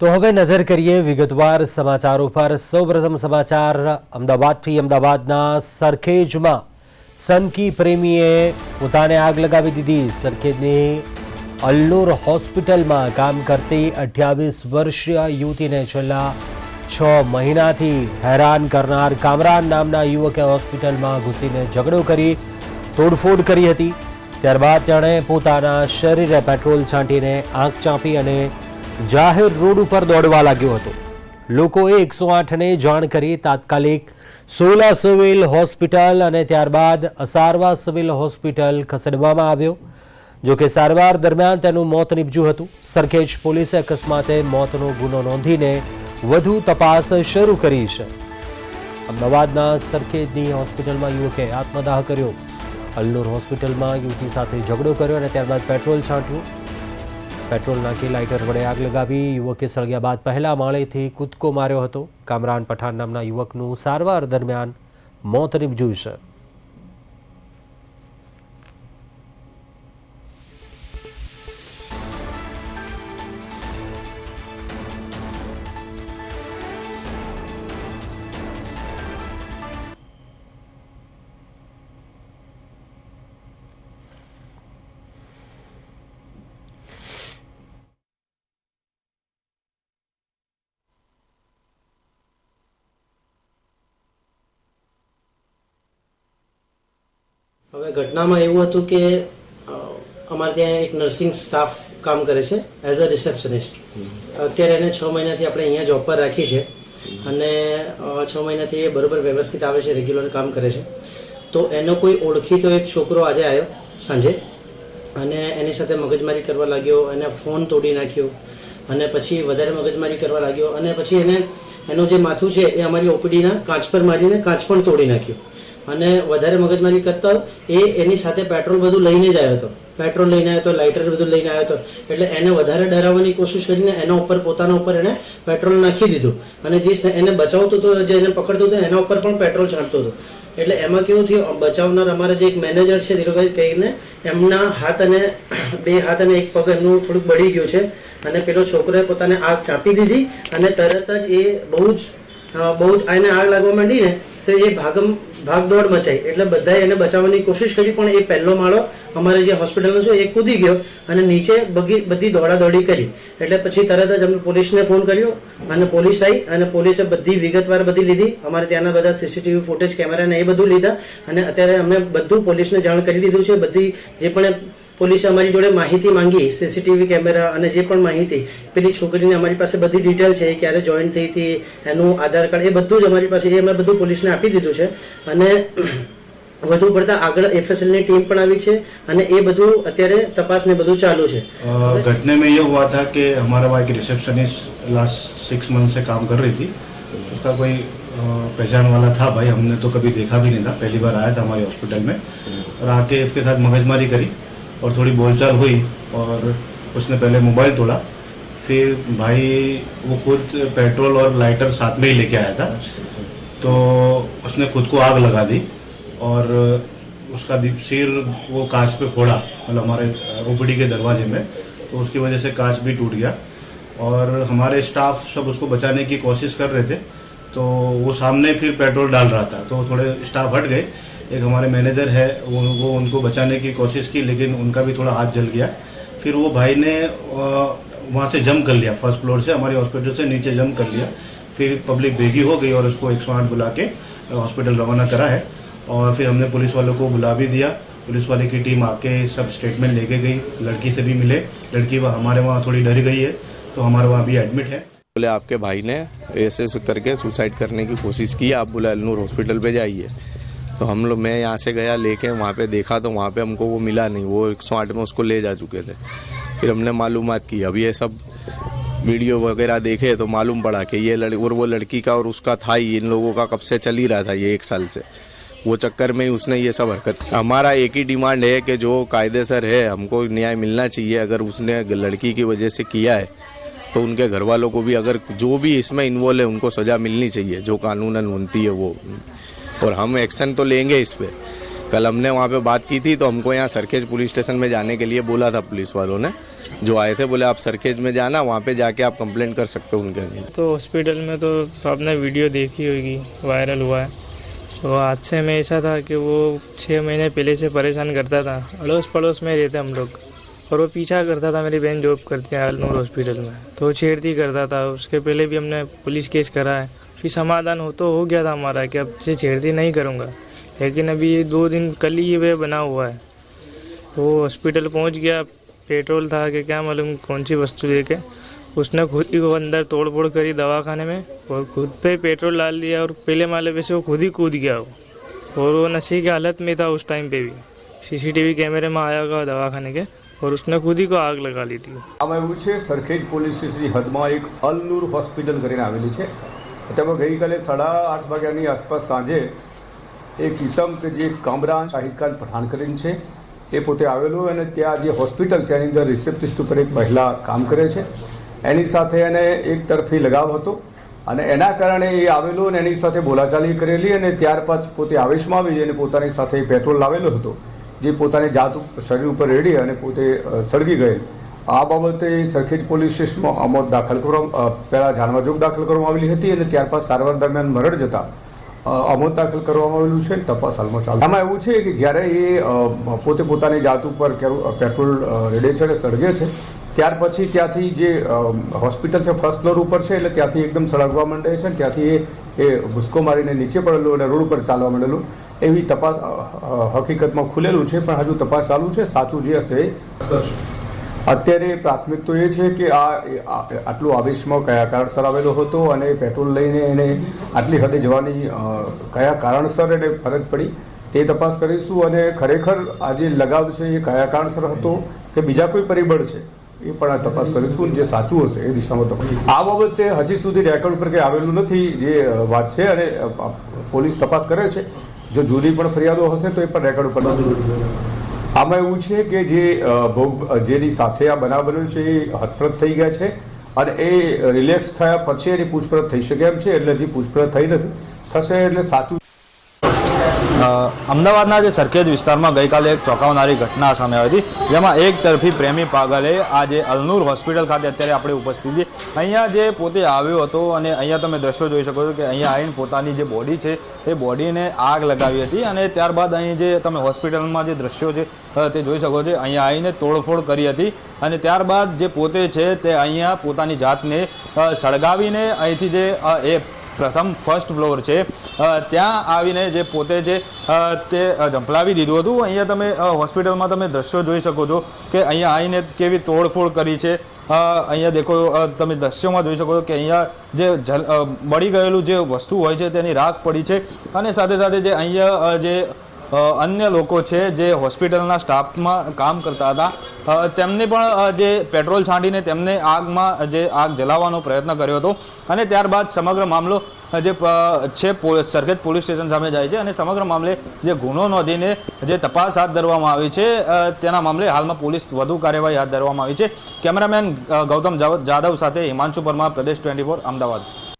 તો હવે નજર કરીએ વિગતવાર સમાચારો પર. સૌપ્રથમ સમાચાર અમદાવાદથી અમદાવાદના સરખેજમાં સનકી પ્રેમીએ પોતાને આગ લગાવી દીધી. સરખેજની અલ્લુર હોસ્પિટલમાં કામ કરતી અઠ્યાવીસ વર્ષીય યુવતીને છેલ્લા છ મહિનાથી હેરાન કરનાર કામરાન નામના યુવકે હોસ્પિટલમાં ઘૂસીને ઝઘડો કરી તોડફોડ કરી હતી. ત્યારબાદ તેણે પોતાના શરીરે પેટ્રોલ છાંટીને આંખ ચાંપી અને જાહેર રોડ ઉપર દોડવા લાગ્યો હતો. લોકોએ એકસો આઠને જાણ કરી તાત્કાલિક સોલા સિવિલ હોસ્પિટલ અને ત્યારબાદ અસારવા સિવિલ હોસ્પિટલ ખસેડવામાં આવ્યો. જો કે સારવાર દરમિયાન તેનું મોત નીપજ્યું હતું. સરખેજ પોલીસે અકસ્માતે મોતનો ગુનો નોંધીને વધુ તપાસ શરૂ કરી છે. અમદાવાદના સરખેજની હોસ્પિટલમાં યુવકે આત્મદાહ કર્યો. અલ્લુર હોસ્પિટલમાં યુવતી સાથે ઝઘડો કર્યો અને ત્યારબાદ પેટ્રોલ છાંટ્યું. પેટ્રોલ નાખી લાઇટર વડે આગ લગાવી. યુવકે સળગ્યા બાદ પહેલા માળેથી કૂદકો માર્યો હતો. કામરાન પઠાણ નામના યુવકનું સારવાર દરમિયાન મોત નીપજ્યું છે. હવે ઘટનામાં એવું હતું કે અમારે ત્યાં એક નર્સિંગ સ્ટાફ કામ કરે છે એઝ અ રિસેપ્શનિસ્ટ અત્યારે એને છ મહિનાથી આપણે અહીંયા જોબ પર રાખી છે અને છ મહિનાથી એ બરોબર વ્યવસ્થિત આવે છે રેગ્યુલર કામ કરે છે. તો એનો કોઈ ઓળખીતો એક છોકરો આજે આવ્યો સાંજે અને એની સાથે મગજમારી કરવા લાગ્યો એને ફોન તોડી નાખ્યો અને પછી વધારે મગજમારી કરવા લાગ્યો અને પછી એને એનું જે માથું છે એ અમારી ઓપીડીના કાચ પર મારીને કાચ પણ તોડી નાખ્યું. અને વધારે મગજમારી કરતા એ એની સાથે પેટ્રોલ બધું લઈને જ આવ્યો હતો. પેટ્રોલ લઈને આવ્યો હતો, લાઇટર બધું લઈને આવ્યો હતો. એટલે એને વધારે ડરાવવાની કોશિશ કરીને એના ઉપર, પોતાના ઉપર એને પેટ્રોલ નાખી દીધું. અને જે એને બચાવતો હતો જે એને પકડતો હતો, એના ઉપર પણ પેટ્રોલ છાંટતો હતો. એટલે એમાં કેવું થયું બચાવનાર અમારા જે એક મેનેજર છે, ધીરુભાઈ પેગને એમના હાથ અને બે હાથ અને એક પગ એમનું થોડુંક બળી ગયું છે. અને પેલો છોકરોએ પોતાને આગ ચાપી દીધી અને તરત જ એ બહુ જ બહુ જ આને આગ લાગવા માંડી ને, તો એ ભાગમ ભાગદોડ મચાઈ. એટલે બધાએ એને બચાવવાની કોશિશ કરી, પણ એ પહેલો માળો અમારે જે હોસ્પિટલનો છે, એ કૂદી ગયો અને નીચે બગી બધી દોડાદોડી કરી. એટલે પછી તરત જ અમે પોલીસને ફોન કર્યો અને પોલીસ આવી અને પોલીસે બધી વિગતવાર બધી લીધી. અમારે ત્યાંના બધા સીસીટીવી ફૂટેજ કેમેરાને એ બધું લીધા. અને અત્યારે અમે બધું પોલીસને જાણ કરી દીધું છે. બધી જે પણ પોલીસે અમારી જોડે માહિતી માંગી સીસીટીવી કેમેરા અને જે પણ માહિતી પેલી છોકરીને અમારી પાસે બધી ડિટેલ છે એ ક્યારે જોઈન થઈ હતી એનું આધાર કાર્ડ એ બધું જ અમારી પાસે એ અમે બધું પોલીસને આપી દીધું છે અને વધુ પડતા આગળ एफएसएल ની ટીમ પણ આવી છે અને એ બધું અત્યારે તપાસ ને બધું ચાલુ છે अ, घटने में ये हुआ था कि हमारा वहाँ एक रिसेप्शनिस्ट लास्ट सिक्स मंथ से काम कर रही थी उसका कोई अ, पहचान वाला था भाई हमने तो कभी देखा भी नहीं था पहली बार आया था हमारे हॉस्पिटल में और आके इसके साथ मगजमारी करी और थोड़ी बोलचाल हुई और उसने पहले मोबाइल तोड़ा। फिर भाई वो खुद पेट्रोल और लाइटर साथ में ही लेके आया था। तो उसने खुद को आग लगा दी और उसका सिर वो कांच पे फोड़ा मतलब हमारे ओपीडी के दरवाजे में। तो उसकी वजह से कांच भी टूट गया और हमारे स्टाफ सब उसको बचाने की कोशिश कर रहे थे। तो वो सामने फिर पेट्रोल डाल रहा था। तो थोड़े स्टाफ हट गए। एक हमारे मैनेजर है वो, वो उनको बचाने की कोशिश की लेकिन उनका भी थोड़ा हाथ जल गया। फिर वो भाई ने वहाँ से जम कर लिया फ़र्स्ट फ्लोर से हमारे हॉस्पिटल से नीचे जम कर लिया। फिर पब्लिक भेगी हो गई और उसको एक सौ आठ बुला के हॉस्पिटल रवाना करा है। और फिर हमने पुलिस वालों को बुला भी दिया। पुलिस वाले की टीम आके सब स्टेटमेंट लेके गई। लड़की से भी मिले। लड़की वहाँ हमारे वहाँ थोड़ी डर गई है तो हमारे वहाँ भी एडमिट है। बोले आपके भाई ने ऐसे करके सुसाइड करने की कोशिश की आप बोले अलनूर हॉस्पिटल पे जाइए। तो हम लोग, मैं यहाँ से गया, लेके वहाँ पे देखा तो वहाँ पे हमको वो मिला नहीं। वो एक सौ आठ में उसको ले जा चुके थे। फिर हमने मालूम की। अब ये सब वीडियो वगैरह देखे तो मालूम पड़ा कि ये लड़, और वो लड़की का और उसका था ही, इन लोगों का कब से चल ही रहा था ये एक साल से। वो चक्कर में ही उसने ये सब हरकत। हमारा एक ही डिमांड है कि जो कायदे सर है हमको न्याय मिलना चाहिए। अगर उसने लड़की की वजह से किया है तो उनके घर वालों को भी अगर जो भी इसमें इन्वॉल्व है, उनको सज़ा मिलनी चाहिए। जो कानूनन बनती है वो। और हम एक्शन तो लेंगे इस पर कल हमने वहाँ पे बात की थी तो हमको यहाँ सरखेज पुलिस स्टेशन में जाने के लिए बोला था पुलिस वालों ने। जो आए थे, बोले आप सरखेज में जाना, वहाँ पे जाके आप कंप्लेंट कर सकते हो उनके लिए। तो हॉस्पिटल में तो आपने वीडियो देखी होगी वायरल हुआ है। तो हादसे में ऐसा था कि वो छः महीने पहले से परेशान करता था। अड़ोस पड़ोस में रहते हम लोग। और वो पीछा करता था, मेरी बहन जॉब करती है अलनूर हॉस्पिटल में। तो छेड़ती करता था। उसके पहले भी हमने पुलिस केस करा है। फिर समाधान हो तो हो गया था हमारा कि अब से छेड़ती नहीं करूँगा लेकिन अभी ये दो दिन कल ही ये वे बना हुआ है वो हॉस्पिटल पहुंच गया पेट्रोल था कि क्या मालूम कौन सी वस्तु लेके उसने खुद ही वो अंदर तोड़ फोड़ करी दवाखाने में और खुद पे पेट्रोल डाल दिया और पहले माले पे से वो खुद ही कूद गया वो और वो नशे की हालत में था उस टाइम पे भी सीसीटीवी कैमरे में आया हुआ दवाखाने के और उसने खुद ही को आग लगा ली थी આમાં એવું છે સરખેજ પોલીસ સ્ટેશનની હદમાં એક અલનૂર હોસ્પિટલ કરીને આવેલી છે તેમાં ગઈકાલે સાડા આઠ વાગ્યાની આસપાસ સાંજે એક કિસમ કે જે કામરાન શાહિદખાન પઠાણ કરીને છે, એ પોતે આવેલો અને ત્યાં જે હોસ્પિટલ છે, એની અંદર રિસેપ્ટિસ્ટ ઉપર એક મહિલા કામ કરે છે. એની સાથે એને એક તરફી લગાવ હતો અને એના કારણે એ આવેલો અને એની સાથે બોલાચાલી કરેલી અને ત્યાર પછી પોતે આવેશમાં આવી અને પોતાની સાથે પેટ્રોલ લાવેલો હતો, જે પોતાની જાત શરીર ઉપર રેડી અને પોતે સળગી ગયેલ. આ બાબતે સરખેજ પોલીસ સ્ટેશનમાં અમોદ દાખલ કરવા પહેલાં જાણવાજોગ દાખલ કરવામાં આવેલી હતી અને ત્યારબાદ સારવાર દરમિયાન મરણ જતા અમોદ દાખલ કરવામાં આવેલું છે. તપાસ હાલમાં ચાલુ. આમાં એવું છે કે જ્યારે એ પોતે પોતાની જાત ઉપર પેટ્રોલ રેડે છે અને સળગે છે, ત્યાર પછી ત્યાંથી જે હોસ્પિટલ છે, ફર્સ્ટ ફ્લોર ઉપર છે, એટલે ત્યાંથી એકદમ સળગવા માંડે છે અને ત્યાંથી એ એ મારીને નીચે પડેલું અને રોડ ઉપર ચાલવા માંડેલું. એવી તપાસ હકીકતમાં ખુલેલું છે, પણ હજુ તપાસ ચાલુ છે. સાચું જે હશે અત્યારે પ્રાથમિક તો એ છે કે આ આટલું આવેશમાં કયા કારણસર આવેલો હતો અને પેટ્રોલ લઈને એને આટલી હદે જવાની કયા કારણસર એને ફરજ પડી તે તપાસ કરીશું અને ખરેખર આ જે લગાવ છે એ કયા કારણસર હતો કે બીજા કોઈ પરિબળ છે એ પણ આ તપાસ કરીશું જે સાચું હશે એ દિશામાં તપાસ આ બાબતે હજી સુધી રેકોર્ડ ઉપર કંઈ આવેલું નથી જે વાત છે અને પોલીસ તપાસ કરે છે. જો જૂની પણ ફરિયાદો હશે તો એ પણ રેકોર્ડ ઉપર આમાં એવું છે કે જે ભોગ જેની સાથે આ બનાવ બન્યો છે, એ હતપ્રત થઈ ગયા છે અને એ રિલેક્સ થયા પછી એની પૂછપરછ થઈ શકે એમ છે, એટલે હજી પૂછપરછ થઈ નથી. થશે એટલે સાચું અમદાવાદના જે સરખેજ વિસ્તારમાં ગઈકાલે એક ચોંકાવનારી ઘટના સામે આવી હતી, જેમાં એક તરફી પ્રેમી પાગલે આજે અલનૂર હોસ્પિટલ ખાતે અત્યારે આપણે ઉપસ્થિત છીએ. અહીંયા જે પોતે આવ્યો હતો અને અહીંયા તમે દ્રશ્યો જોઈ શકો છો કે અહીંયા આવીને પોતાની જે બોડી છે, એ બોડીને આગ લગાવી હતી અને ત્યારબાદ અહીં જે તમે હોસ્પિટલમાં જે દ્રશ્યો છે તે જોઈ શકો છો, અહીંયા આવીને તોડફોડ કરી હતી અને ત્યારબાદ જે પોતે છે તે અહીંયા પોતાની જાતને સળગાવીને અહીંથી જે એ પ્રથમ ફર્સ્ટ ફ્લોર છે. ત્યાં આવીને જે પોતે જે તે ઝંપલાવી દીધું હતું. અહીંયા તમે હોસ્પિટલમાં તમે દ્રશ્યો જોઈ શકો છો કે અહીંયા આવીને કેવી તોડફોડ કરી છે. અહીંયા દેખો તમે દ્રશ્યોમાં જોઈ શકો છો કે અહીંયા જે બળી ગયેલું જે વસ્તુ હોય છે તેની રાખ પડી છે. અને સાથે સાથે જે અહીંયા જે અન્ય લોકો છે જે હોસ્પિટલના સ્ટાફમાં કામ કરતા હતા. તેમને પણ જે પેટ્રોલ છાંટીને તેમને આગમાં, જે આગ જલાવવાનો પ્રયત્ન કર્યો હતો. અને ત્યારબાદ સમગ્ર મામલો જે છે સરખેજ પોલીસ સ્ટેશન સામે જાય છે. અને સમગ્ર મામલે જે ગુનો નોંધીને જે તપાસ હાથ ધરવામાં આવી છે તેના મામલે હાલમાં પોલીસ વધુ કાર્યવાહી હાથ ધરવામાં આવી છે. કેમેરામેન ગૌતમ જાદવ સાથે હિમાંશુ પરમાર, પ્રદેશ ટ્વેન્ટી અમદાવાદ.